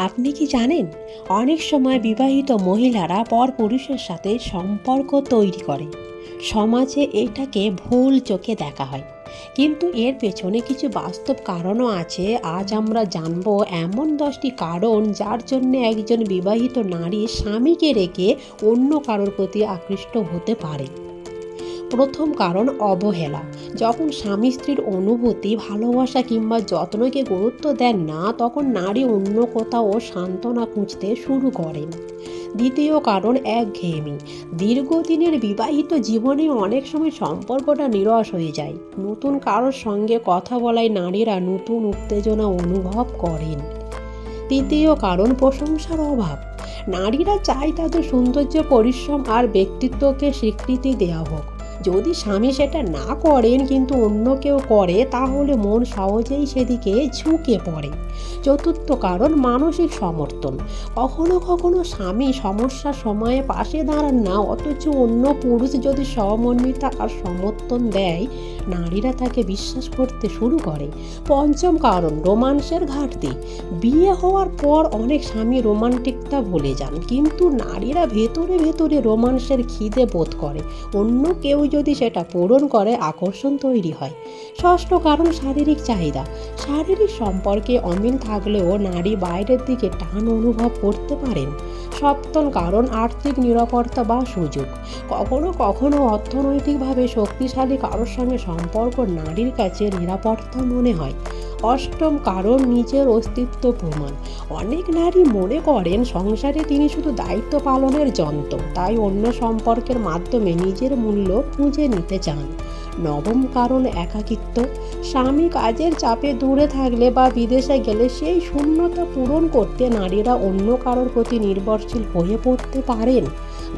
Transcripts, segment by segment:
আপনি কি জানেন? অনেক সময় বিবাহিত মহিলারা পর পুরুষের সাথে সম্পর্ক তৈরি করে। সমাজে এটাকে ভুল চোখে দেখা হয়। কিন্তু এর পেছনে কিছু বাস্তব কারণও আছে। আজ আমরা জানব এমন দশটি কারণ যার জন্য একজন বিবাহিত নারী স্বামীকে রেখে অন্য কারোর প্রতি আকৃষ্ট হতে পারে। প্রথম কারণ অবহেলা। যখন স্বামী স্ত্রীর অনুভূতি, ভালোবাসা কিংবা যত্নকে গুরুত্ব দেন না, তখন নারী অন্য কোথাও সান্ত্বনা খুঁজতে শুরু করেন। দ্বিতীয় কারণ একঘেয়েমি। দীর্ঘদিনের বিবাহিত জীবনে অনেক সময় সম্পর্কটা নিরস হয়ে যায়। নতুন কারোর সঙ্গে কথা বলায় নারীরা নতুন উত্তেজনা অনুভব করেন। তৃতীয় কারণ প্রশংসার অভাব। নারীরা চায় তাদের সৌন্দর্য, পরিশ্রম আর ব্যক্তিত্বকে স্বীকৃতি দেওয়া হোক। যদি স্বামী সেটা না করেন কিন্তু অন্য কেউ করে, তাহলে মন সহজেই সেদিকে ঝুঁকে পড়ে। চতুর্থ কারণ, মানসিক সমর্থন। কখনো কখনো স্বামী সমস্যার সময়ে পাশে দাঁড়ান না, অথচ অন্য পুরুষ যদি সমন্বিতা আর সমর্থন দেয়, নারীরা তাকে বিশ্বাস করতে শুরু করে। পঞ্চম কারণ, রোমান্সের ঘাটতি। বিয়ে হওয়ার পর অনেক স্বামী রোমান্টিকটা ভুলে যান, কিন্তু নারীরা ভেতরে ভেতরে রোমান্সের খিদে বোধ করে। অন্য কেউ যদি সেটা পূরণ করে আকর্ষণ তৈরি হয়। ষষ্ঠ কারণ শারীরিক চাহিদা। শারীরিক সম্পর্কে অমিল থাকলেও নারী বাইরের দিকে টান অনুভব করতে পারেন। সপ্তম কারণ আর্থিক নিরাপত্তা বা সুযোগ। কখনো কখনো অর্থনৈতিকভাবে শক্তিশালী কারোর সঙ্গে সম্পর্ক নারীর কাছে নিরাপত্তা মনে হয়। অষ্টম কারণ নিজের অস্তিত্ব প্রমাণ। অনেক নারী মনে করেন সংসারে তিনি শুধু দায়িত্ব পালনের যন্ত্র, তাই অন্য সম্পর্কের মাধ্যমে নিজের মূল্য খুঁজে নিতে চান। নবম কারণ একাকিত্ব। স্বামী কাজের চাপে দূরে থাকলে বা বিদেশে গেলে সেই শূন্যতা পূরণ করতে নারীরা অন্য কারোর প্রতি নির্ভরশীল হয়ে পড়তে পারেন।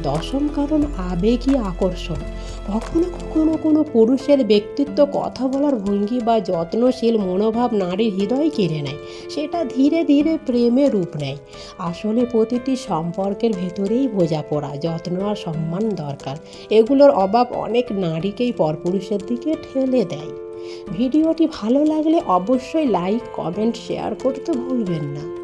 দশম কারণ আবেগী আকর্ষণ। কখনো কখনো কোনো পুরুষের ব্যক্তিত্ব কথা বলার ভঙ্গি বা যত্নশীল মনোভাব নারীর হৃদয় কেড়ে নেয়, সেটা ধীরে ধীরে প্রেমে রূপ নেয়। আসলে প্রতিটি সম্পর্কের ভেতরেই বোঝাপড়া, যত্ন আর সম্মান দরকার। এগুলোর অভাব অনেক নারীকেই পরপুরুষের দিকে ঠেলে দেয়। ভিডিওটি ভালো লাগলে অবশ্যই লাইক, কমেন্ট, শেয়ার করতে ভুলবেন না।